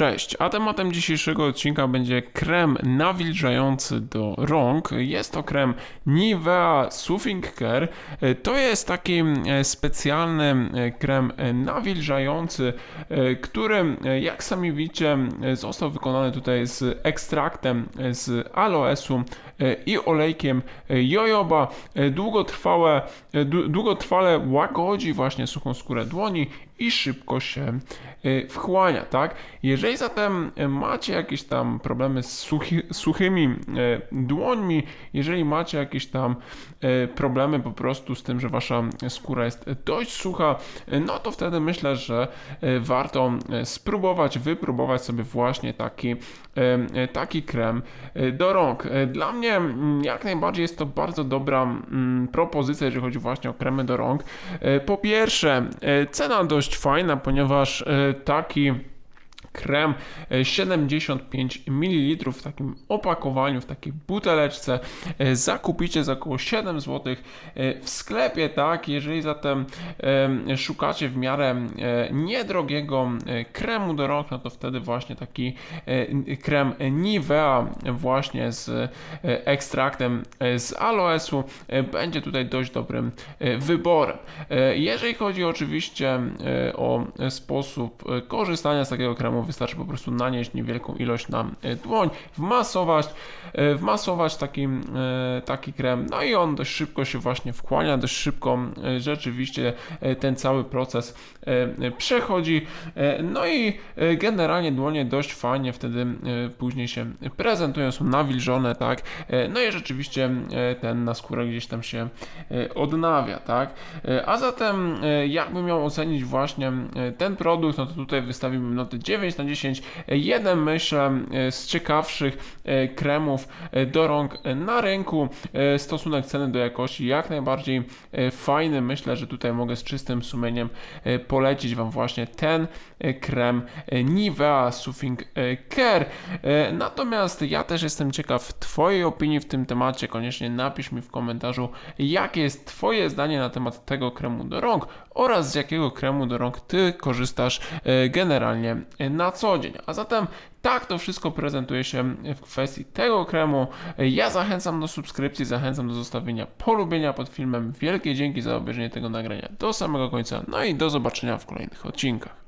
Cześć, a tematem dzisiejszego odcinka będzie krem nawilżający do rąk. Jest to krem Nivea Soothing Care. To jest taki e, specjalny e, krem e, nawilżający, który, jak sami widzicie, został wykonany tutaj z ekstraktem z aloesu i olejkiem jojoba. Długotrwałe, dłu- długotrwale łagodzi właśnie suchą skórę dłoni i szybko się wchłania, tak? Jeżeli zatem e, macie jakieś tam problemy z suchy, suchymi e, dłońmi, jeżeli macie jakieś tam e, problemy po prostu z tym, że wasza skóra jest dość sucha, no to wtedy myślę, że warto spróbować, wypróbować sobie właśnie taki, taki krem do rąk. Dla mnie mm, jak najbardziej jest to bardzo dobra mm, propozycja, jeżeli chodzi właśnie o kremy do rąk. Po pierwsze, cena dość fajna, ponieważ taki krem e, 75 ml w takim opakowaniu, w takiej buteleczce e, zakupicie za około 7 zł w sklepie, tak? Jeżeli zatem e, szukacie w miarę e, niedrogiego e, kremu do rąk, no to wtedy właśnie taki e, krem Nivea właśnie z e, ekstraktem e, z aloesu e, będzie tutaj dość dobrym e, wyborem. E, Jeżeli chodzi oczywiście e, o sposób e, korzystania z takiego kremu, wystarczy po prostu nanieść niewielką ilość na e, dłoń, wmasować, e, wmasować taki, e, taki krem, no i on dość szybko się właśnie wchłania, dość szybko rzeczywiście ten cały proces przechodzi, no i generalnie dłonie dość fajnie wtedy później się prezentują, są nawilżone, tak, no i rzeczywiście ten na skórę gdzieś tam się odnawia, tak, a zatem jakbym miał ocenić właśnie ten produkt, no to tutaj wystawiłbym notę 9 na 10, E, jeden myślę z ciekawszych e, kremów e, do rąk e, na rynku, stosunek ceny do jakości jak najbardziej fajny, myślę, że tutaj mogę z czystym sumieniem polecić Wam właśnie ten krem Nivea Soothing Care. Natomiast ja też jestem ciekaw Twojej opinii w tym temacie. Koniecznie napisz mi w komentarzu, jakie jest Twoje zdanie na temat tego kremu do rąk oraz z jakiego kremu do rąk Ty korzystasz generalnie na co dzień. A zatem tak to wszystko prezentuje się w kwestii tego kremu. Ja zachęcam do subskrypcji, zachęcam do zostawienia polubienia pod filmem. Wielkie dzięki za obejrzenie tego nagrania do samego końca. No i do zobaczenia w kolejnych odcinkach.